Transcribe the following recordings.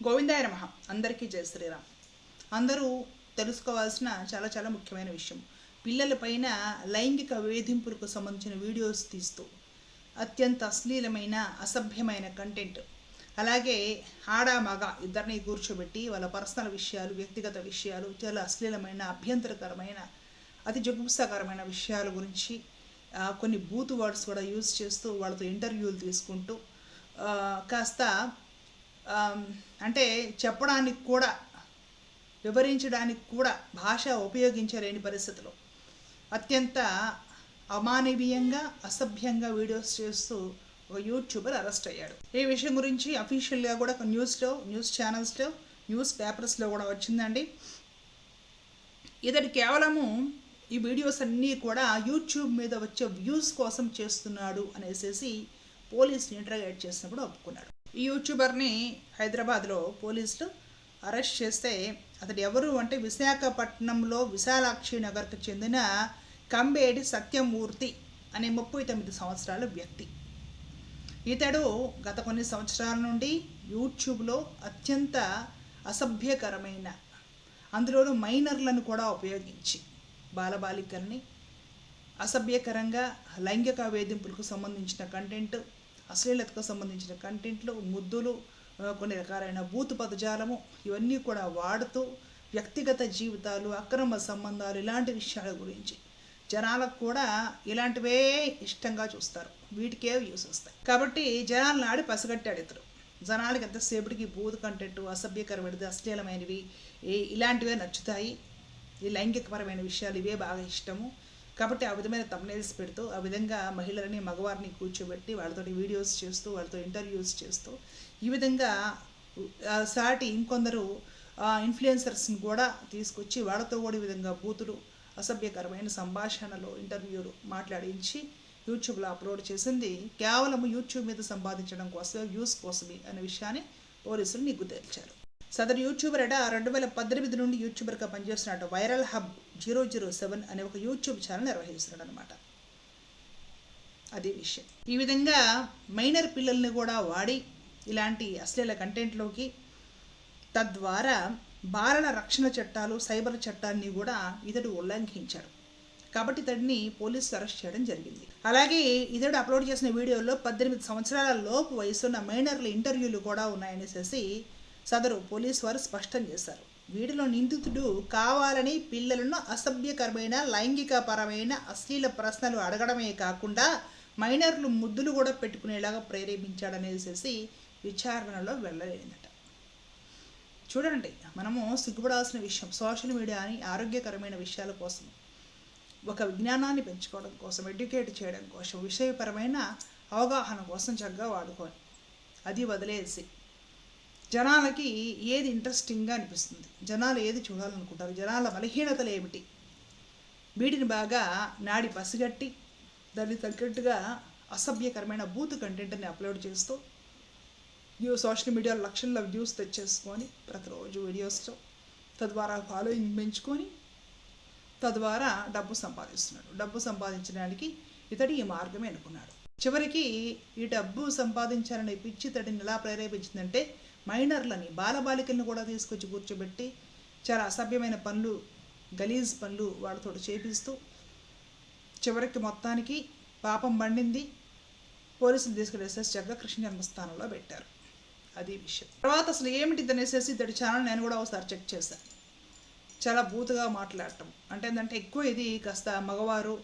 గోవిందాయ నమ. అందరికీ జయ శ్రీరామ్. అందరూ తెలుసుకోవాల్సిన చాలా చాలా ముఖ్యమైన విషయం. పిల్లలపైన లైంగిక వేధింపులకు సంబంధించిన వీడియోస్ తీస్తూ అత్యంత అశ్లీలమైన అసభ్యమైన కంటెంట్ అలాగే ఆడ మగ ఇద్దరిని కూర్చోబెట్టి వాళ్ళ పర్సనల్ విషయాలు వ్యక్తిగత విషయాలు చాలా అశ్లీలమైన అభ్యంతరకరమైన అతి జుగుప్సాకరమైన విషయాల గురించి కొన్ని బూత్ వర్డ్స్ కూడా యూజ్ చేస్తూ వాళ్ళతో ఇంటర్వ్యూలు తీసుకుంటూ కాస్త అంటే చెప్పడానికి కూడా వివరించడానికి కూడా భాష ఉపయోగించలేని పరిస్థితిలో అత్యంత అమానవీయంగా అసభ్యంగా వీడియోస్ చేస్తూ ఒక యూట్యూబర్ అరెస్ట్ అయ్యాడు. ఈ విషయం గురించి అఫీషియల్గా కూడా ఒక న్యూస్లో న్యూస్ ఛానల్స్లో న్యూస్ పేపర్స్లో కూడా వచ్చిందండి. ఇతడు కేవలము ఈ వీడియోస్ అన్నీ కూడా యూట్యూబ్ మీద వచ్చే వ్యూస్ కోసం చేస్తున్నాడు అనేసి పోలీసులు ఇంటర్గేట్ చేసినప్పుడు ఒప్పుకున్నాడు. ఈ యూట్యూబర్ని హైదరాబాద్లో పోలీసులు అరెస్ట్ చేస్తే అతడు ఎవరు అంటే విశాఖపట్నంలో విశాలాక్షి నగర్కు చెందిన కంబేడి సత్యమూర్తి అనే ముప్పై తొమ్మిది సంవత్సరాల వ్యక్తి. ఇతడు గత కొన్ని సంవత్సరాల నుండి యూట్యూబ్లో అత్యంత అసభ్యకరమైన అందులోనూ మైనర్లను కూడా ఉపయోగించి బాలబాలికల్ని అసభ్యకరంగా లైంగిక వేధింపులకు సంబంధించిన కంటెంట్ అశ్లీలతకు సంబంధించిన కంటెంట్లు ముద్దులు కొన్ని రకాలైన బూతు పదజాలము ఇవన్నీ కూడా వాడుతూ వ్యక్తిగత జీవితాలు అక్రమ సంబంధాలు ఇలాంటి విషయాల గురించి జనాలకు కూడా ఇలాంటివే ఇష్టంగా చూస్తారు. వీటికే వ్యూస్ వస్తాయి. కాబట్టి జనాలను ఆడి పసిగట్టాడు ఇతరు జనాలకి ఎంతసేపటికి బూత్ కంటెంట్ అసభ్యకరమైనది అశ్లీలమైనవి ఇలాంటివే నచ్చుతాయి. ఈ లైంగికపరమైన విషయాలు ఇవే బాగా ఇష్టము. కాబట్టి ఆ విధమైన తమ్నైల్స్ పెడుతూ ఆ విధంగా మహిళలని మగవారిని కూర్చోబెట్టి వాళ్ళతో వీడియోస్ చేస్తూ వాళ్ళతో ఇంటర్వ్యూస్ చేస్తూ ఈ విధంగా సాటి ఇంకొందరు ఇన్ఫ్లుయెన్సర్స్ని కూడా తీసుకొచ్చి వాళ్ళతో కూడా ఈ విధంగా బూతులు అసభ్యకరమైన సంభాషణలు ఇంటర్వ్యూలు మాట్లాడించి యూట్యూబ్లో అప్లోడ్ చేసింది. కేవలం యూట్యూబ్ మీద సంపాదించడం కోసమే వ్యూస్ కోసమే అనే విషయాన్ని పోలీసులు నిగ్గు తేల్చారు. సదరు యూట్యూబర్ అట రెండు వేల పద్దెనిమిది నుండి యూట్యూబర్గా పనిచేస్తున్నట్టు viral hub zero zero seven అనే ఒక యూట్యూబ్ ఛానల్ నిర్వహిస్తున్నాడు అనమాట అది విషయం. ఈ విధంగా మైనర్ పిల్లల్ని కూడా వాడి ఇలాంటి అశ్లీల కంటెంట్లోకి తద్వారా బాలల రక్షణ చట్టాలు సైబర్ చట్టాన్ని కూడా ఇతడు ఉల్లంఘించాడు. కాబట్టి ఇతడిని పోలీసులు అరెస్ట్ చేయడం జరిగింది. అలాగే ఇతడు అప్లోడ్ చేసిన వీడియోలో పద్దెనిమిది సంవత్సరాల లోపు వయసున్న మైనర్ల ఇంటర్వ్యూలు కూడా ఉన్నాయనేసి సదరు పోలీసు వారు స్పష్టం చేశారు. వీటిలో నిందితుడు కావాలని పిల్లలను అసభ్యకరమైన లైంగికపరమైన అశ్లీల ప్రశ్నలు అడగడమే కాకుండా మైనర్లు ముద్దులు కూడా పెట్టుకునేలాగా ప్రేరేపించాడనేసి విచారణలో వెళ్ళలేదట చూడండి మనము సిగ్గుపడాల్సిన విషయం సోషల్ మీడియాని ఆరోగ్యకరమైన విషయాల కోసం ఒక విజ్ఞానాన్ని పెంచుకోవడం కోసం ఎడ్యుకేట్ చేయడం కోసం విషయపరమైన అవగాహన కోసం చక్కగా వాడుకోవాలి అది వదిలేసి జనాలకి ఏది ఇంట్రెస్టింగ్గా అనిపిస్తుంది? జనాలు ఏది చూడాలనుకుంటారు? జనాల బలహీనతలు ఏమిటి? వీటిని బాగా నాడి పసిగట్టి దానికి తగ్గట్టుగా అసభ్యకరమైన బూత్ కంటెంట్ని అప్లోడ్ చేస్తూ వ్యూ సోషల్ మీడియాలో లక్షల్లో వ్యూస్ తెచ్చేసుకొని ప్రతిరోజు వీడియోస్లో తద్వారా ఫాలోయింగ్ పెంచుకొని తద్వారా డబ్బు సంపాదిస్తున్నాడు. డబ్బు సంపాదించడానికి ఇతడు ఈ మార్గమే అనుకున్నాడు. చివరికి ఈ డబ్బు సంపాదించాలనే పిచ్చి ఇతడిని ఎలా ప్రేరేపించిందంటే మైనర్లని బాలబాలికల్ని కూడా తీసుకొచ్చి కూర్చోబెట్టి చాలా అసభ్యమైన పనులు గలీజ్ పనులు వాళ్ళతో చేపిస్తూ చివరికి మొత్తానికి పాపం పండింది. పోలీసులు తీసుకెళ్ళేసేసి చక్కగా కృష్ణ జన్మస్థానంలో పెట్టారు. అది విషయం. తర్వాత అసలు ఏమిటి అనేసేసి ఇతడి ఛానల్ నేను కూడా ఒకసారి చెక్ చేశాను చాలా బూతుగా మాట్లాడటం. అంటే ఏంటంటే ఎక్కువ ఇది కాస్త మగవారు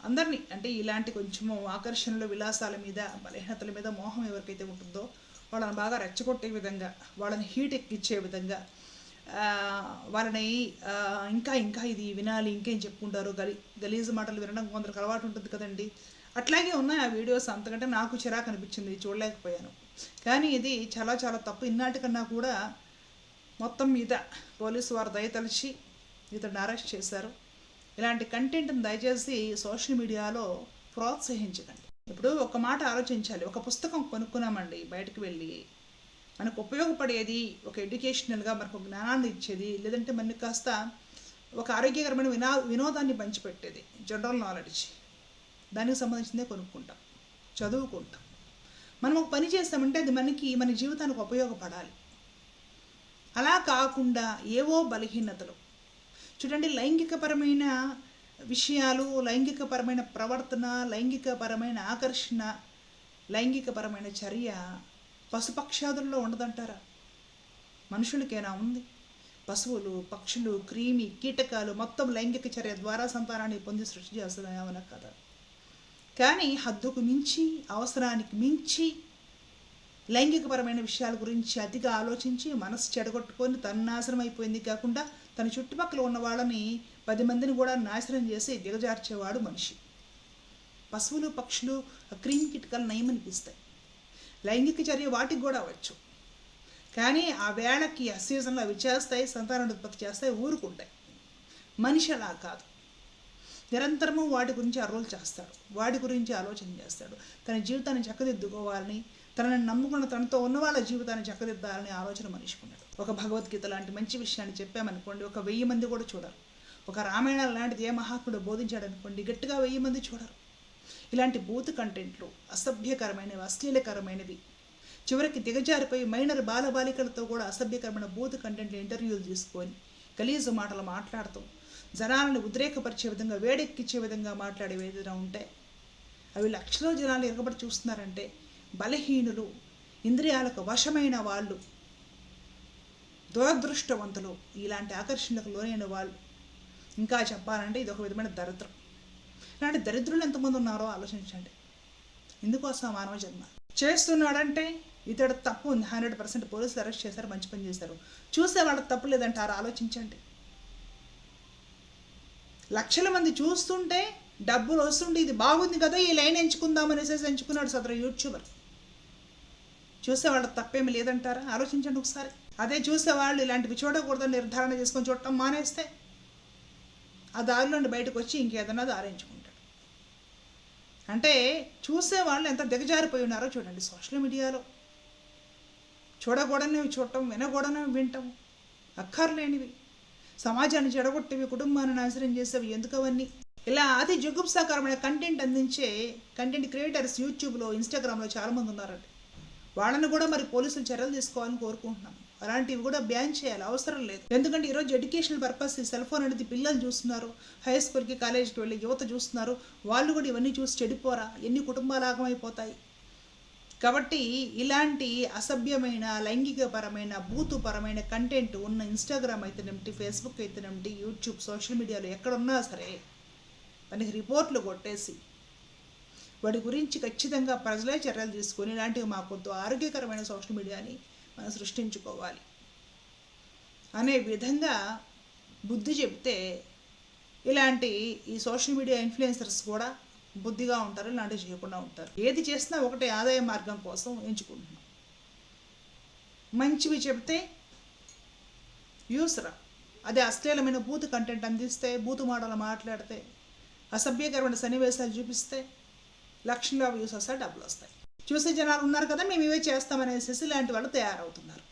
అందరినీ అంటే ఇలాంటి కొంచెము ఆకర్షణలు విలాసాల మీద బలహీనతల మీద మోహం ఎవరికైతే ఉంటుందో వాళ్ళని బాగా రెచ్చగొట్టే విధంగా వాళ్ళని హీట్ ఎక్కించే విధంగా వాళ్ళని ఇంకా ఇంకా ఇది వినాలి ఇంకేం చెప్పుకుంటారు? గలి గలీజు మాటలు వినడం కొందరికి అలవాటు ఉంటుంది కదండి. అట్లాగే ఉన్నాయి ఆ వీడియోస్ అంతకంటే నాకు చిరాకు అనిపించింది చూడలేకపోయాను. కానీ ఇది చాలా చాలా తప్పు. ఇన్నాటికన్నా కూడా మొత్తం మీద పోలీసు వారు దయతలిచి ఇతడిని అరెస్ట్ చేశారు. ఇలాంటి కంటెంట్ని దయచేసి సోషల్ మీడియాలో ప్రోత్సహించకండి. ఇప్పుడు ఒక మాట ఆలోచించాలి. ఒక పుస్తకం కొనుక్కున్నామండి బయటకు వెళ్ళి. మనకు ఉపయోగపడేది ఒక ఎడ్యుకేషనల్గా మనకు జ్ఞానాన్ని ఇచ్చేది లేదంటే మనకి కాస్త ఒక ఆరోగ్యకరమైన వినా వినోదాన్ని పంచిపెట్టేది జనరల్ నాలెడ్జ్ దానికి సంబంధించిందే కొనుక్కుంటాం చదువుకుంటాం. మనం ఒక పని చేస్తామంటే అది మనకి మన జీవితానికి ఉపయోగపడాలి. అలా కాకుండా ఏవో బలహీనతలు. చూడండి లైంగికపరమైన విషయాలు లైంగికపరమైన ప్రవర్తన లైంగికపరమైన ఆకర్షణ లైంగికపరమైన చర్య పశుపక్షాదుల్లో ఉండదంటారా? మనుషులకేనా ఉంది? పశువులు పక్షులు క్రీమి కీటకాలు మొత్తం లైంగిక చర్య ద్వారా సంతానాన్ని పొంది సృష్టి చేస్తున్నాయి కథ. కదా కానీ హద్దుకు మించి అవసరానికి మించి లైంగికపరమైన విషయాల గురించి అతిగా ఆలోచించి మనసు చెడగొట్టుకొని తను నాశనం అయిపోయింది కాకుండా తన చుట్టుపక్కల ఉన్న వాళ్ళని పది మందిని కూడా నాశనం చేసి దిగజార్చేవాడు మనిషి. పశువులు పక్షులు క్రీమ్ కిటకలు నయమనిపిస్తాయి లైంగిక చర్య వాటికి కూడా అవ్వచ్చు. కానీ ఆ వేళకి ఆ సీజన్లో అవి చేస్తాయి సంతానోత్పత్తి చేస్తాయి ఊరుకుంటాయి. మనిషి అలా కాదు. నిరంతరము వాటి గురించి అరువులు చేస్తాడు. వాటి గురించి ఆలోచన చేస్తాడు. తన జీవితాన్ని చక్కదిద్దుకోవాలని తనని నమ్ముకున్న తనతో ఉన్న వాళ్ళ జీవితాన్ని చక్కదిద్దాలని ఆలోచన మనిషికున్నాడు ఒక భగవద్గీత లాంటి మంచి విషయాన్ని చెప్పామనుకోండి ఒక వెయ్యి మంది కూడా చూడరు. ఒక రామాయణం లాంటిది ఏ మహాత్ముడు బోధించాడు అనుకోండి గట్టిగా వెయ్యి మంది చూడరు. ఇలాంటి బూత్ కంటెంట్లు అసభ్యకరమైనవి అశ్లీలకరమైనవి. చివరికి దిగజారిపోయి మైనర్ బాలబాలికలతో కూడా అసభ్యకరమైన బూత్ కంటెంట్లు ఇంటర్వ్యూలు తీసుకొని గలీజు మాటలు మాట్లాడుతూ. జనాలను ఉద్రేకపరిచే విధంగా వేడెక్కించే విధంగా మాట్లాడేవి ఏదైనా ఉంటే అవి లక్షలో జనాలు ఎగబడి చూస్తున్నారంటే బలహీనులు ఇంద్రియాలకు వశమైన వాళ్ళు దురదృష్టవంతులు ఇలాంటి ఆకర్షణలకు లోనైన వాళ్ళు. ఇంకా చెప్పాలంటే ఇది ఒక విధమైన దరిద్రం. ఇలాంటి దరిద్రులు ఎంతమంది ఉన్నారో ఆలోచించండి. ఇందుకోసం మానవ జన్మ? చేస్తున్నాడంటే ఇతడు తప్పు ఉంది. హండ్రెడ్ పర్సెంట్ పోలీసులు అరెస్ట్ చేశారు మంచి పని చేశారు. చూసే వాళ్ళకి తప్పు లేదంటారు ఆలోచించండి. లక్షల మంది చూస్తుంటే డబ్బులు వస్తుండే ఇది బాగుంది కదా ఈ లైన్ ఎంచుకుందాం అనేసి ఎంచుకున్నాడు సదరు యూట్యూబర్. చూసేవాళ్ళకి తప్పేమి లేదంటారా? ఆలోచించండి ఒకసారి. అదే చూసేవాళ్ళు ఇలాంటివి చూడకూడదని నిర్ధారణ చేసుకొని చూడటం మానేస్తే ఆ దారిలో నుండి బయటకు వచ్చి ఇంకేదన్నా దారించుకుంటాడు అంటే అంటే చూసేవాళ్ళు ఎంత దిగజారిపోయి ఉన్నారో చూడండి సోషల్ మీడియాలో. చూడకూడనివి చూడటం వినకూడనివి వినటం అక్కర్లేనివి. సమాజాన్ని చెడగొట్టేవి కుటుంబాన్ని నాశనం చేసేవి ఎందుకు అవన్నీ? ఇలా అతి జుగుప్సాకరమైన కంటెంట్ అందించే కంటెంట్ క్రియేటర్స్ యూట్యూబ్లో ఇన్స్టాగ్రామ్లో చాలామంది ఉన్నారండి. వాళ్ళని కూడా మరి పోలీసులు చర్యలు తీసుకోవాలని కోరుకుంటున్నాం. అలాంటివి కూడా బ్యాన్ చేయాలి. అవసరం లేదు. ఎందుకంటే ఈరోజు ఎడ్యుకేషనల్ పర్పస్ ఈ సెల్ ఫోన్ అనేది పిల్లలు చూస్తున్నారు. హై స్కూల్కి కాలేజీకి వెళ్ళి యువత చూస్తున్నారు. వాళ్ళు కూడా ఇవన్నీ చూసి చెడిపోరా. ఎన్ని కుటుంబాలు ఆగమైపోతాయి. కాబట్టి ఇలాంటి అసభ్యమైన లైంగికపరమైన బూతుపరమైన కంటెంట్ ఉన్న ఇన్స్టాగ్రామ్ అయితేనేమిటి ఫేస్బుక్ అయితేనేమిటి యూట్యూబ్ సోషల్ మీడియాలో ఎక్కడున్నా సరే మనకి రిపోర్ట్లు కొట్టేసి వాటి గురించి ఖచ్చితంగా ప్రజలే చర్యలు తీసుకొని ఇలాంటివి మాకొద్దు. ఆరోగ్యకరమైన సోషల్ మీడియాని మనం సృష్టించుకోవాలి. అనే విధంగా బుద్ధి చెప్తే ఇలాంటి ఈ సోషల్ మీడియా ఇన్ఫ్లుయెన్సర్స్ కూడా బుద్ధిగా ఉంటారు ఇలాంటివి చేయకుండా ఉంటారు. ఏది చేసినా ఒకటే ఆదాయ మార్గం కోసం ఎంచుకుంటున్నాం. మంచివి చెప్తే వ్యూస్ రా అదే అశ్లీలమైన బూత్ కంటెంట్ అందిస్తే బూతు మాటలు మాట్లాడితే అసభ్యకరమైన సన్నివేశాలు చూపిస్తే లక్షల్లో వ్యూస్ వస్తాయి డబ్బులు వస్తాయి. చూసే జనాలు ఉన్నారు కదా మేము ఇవే చేస్తామనేసి ఇలాంటి వాళ్ళు తయారవుతున్నారు.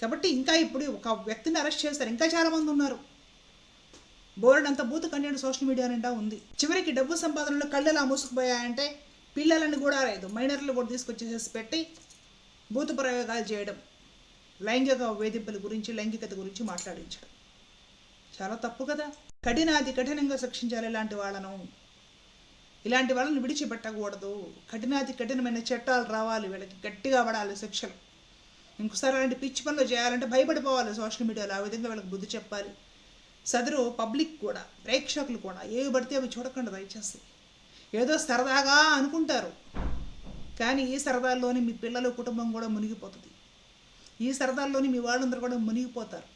కాబట్టి ఇంకా ఇప్పుడు ఒక వ్యక్తిని అరెస్ట్ చేస్తారు ఇంకా చాలామంది ఉన్నారు. బోర్డు అంత బూత్ కంటెంట్ సోషల్ మీడియా నిండా ఉంది. చివరికి డబ్బు సంపాదనలో కళ్ళు ఎలా మూసుకుపోయాయంటే పిల్లలని కూడా లేదు. మైనర్లు కూడా తీసుకొచ్చేసేసి పెట్టి బూత్ ప్రయోగాలు చేయడం లైంగిక వేధింపుల గురించి లైంగికత గురించి మాట్లాడించడం. చాలా తప్పు కదా. కఠినాది కఠినంగా శిక్షించాలి ఇలాంటి వాళ్ళను ఇలాంటి వాళ్ళని విడిచిపెట్టకూడదు. కఠినాతి కఠినమైన చట్టాలు రావాలి వీళ్ళకి గట్టిగా పడాలి శిక్షలు. ఇంకోసారి అలాంటి పిచ్చి పనులు చేయాలంటే భయపడిపోవాలి సోషల్ మీడియాలో. ఆ విధంగా వీళ్ళకి బుద్ధి చెప్పాలి. సదరు పబ్లిక్ కూడా ప్రేక్షకులు కూడా ఏవి పడితే అవి చూడకుండా దయచేసి. ఏదో సరదాగా అనుకుంటారు. కానీ ఈ సరదాల్లోనే మీ పిల్లలు కుటుంబం కూడా మునిగిపోతుంది. ఈ సరదాల్లోనే మీ వాళ్ళందరూ కూడా మునిగిపోతారు.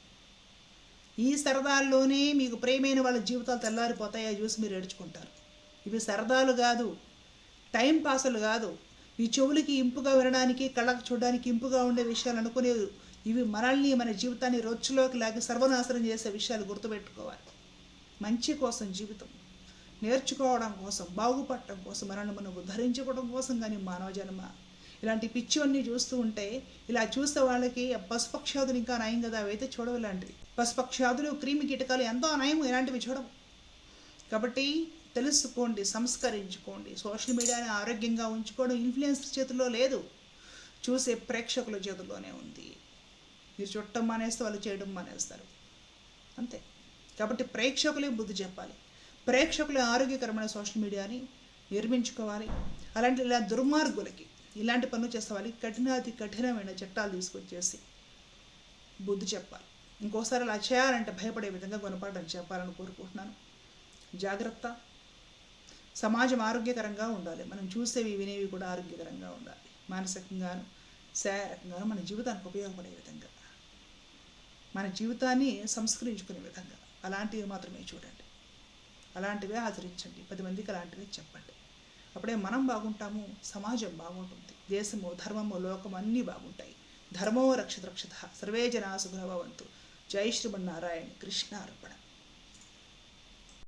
ఈ సరదాల్లోనే మీకు ప్రేమైన వాళ్ళ జీవితాలు తెల్లారిపోతాయి చూసి మీరు ఏడ్చుకుంటారు. ఇవి సరదాలు కాదు. టైం పాసులు కాదు. ఈ చెవులకి ఇంపుగా వినడానికి కళ్ళకు చూడడానికి ఇంపుగా ఉండే విషయాలు అనుకునేవి. ఇవి మనల్ని మన జీవితాన్ని రొచ్చులోకి లాగి సర్వనాశనం చేసే విషయాలు గుర్తుపెట్టుకోవాలి. మంచి కోసం జీవితం నేర్చుకోవడం కోసం బాగుపడటం కోసం మనల్ని మనం ఉద్ధరించుకోవడం కోసం కానీ మానవ జన్మ. ఇలాంటి పిచ్చివన్నీ చూస్తూ ఉంటే ఇలా చూస్తే వాళ్ళకి పశుపక్షాదులు ఇంకా నయం కదా అవైతే చూడవు ఇలాంటివి. పశుపక్షాదులు క్రిమి కీటకాలు ఎంతో నయం ఇలాంటివి చూడవు. కాబట్టి తెలుసుకోండి సంస్కరించుకోండి. సోషల్ మీడియాని ఆరోగ్యంగా ఉంచుకోవడం ఇన్ఫ్లుయెన్స్ చేతుల్లో లేదు. చూసే ప్రేక్షకుల చేతుల్లోనే ఉంది. మీరు చుట్టం మానేస్తే వాళ్ళు చేయడం మానేస్తారు. అంతే. కాబట్టి ప్రేక్షకులే బుద్ధి చెప్పాలి. ప్రేక్షకుల ఆరోగ్యకరమైన సోషల్ మీడియాని నిర్మించుకోవాలి. అలాంటి ఇలా దుర్మార్గులకి ఇలాంటి పనులు చేసే వాళ్ళకి కఠినాతి కఠినమైన చట్టాలు తీసుకొచ్చేసి బుద్ధి చెప్పాలి. ఇంకోసారి అలా చేయాలంటే భయపడే విధంగా గుణపాఠం చెప్పాలని కోరుకుంటున్నాను. జాగ్రత్త. సమాజం ఆరోగ్యకరంగా ఉండాలి. మనం చూసేవి వినేవి కూడా ఆరోగ్యకరంగా ఉండాలి. మానసికంగాను శారీరకంగాను మన జీవితానికి ఉపయోగపడే విధంగా. మన జీవితాన్ని సంస్కరించుకునే విధంగా. అలాంటివి మాత్రమే చూడండి. అలాంటివే ఆచరించండి. పది మందికి అలాంటివే చెప్పండి. అప్పుడే మనం బాగుంటాము సమాజం బాగుంటుంది. దేశము ధర్మము లోకం అన్నీ బాగుంటాయి. ధర్మో రక్షిత రక్షిత. సర్వే జనా సుఖభవంతు జై శ్రీమన్నారాయణ. కృష్ణ అర్పణ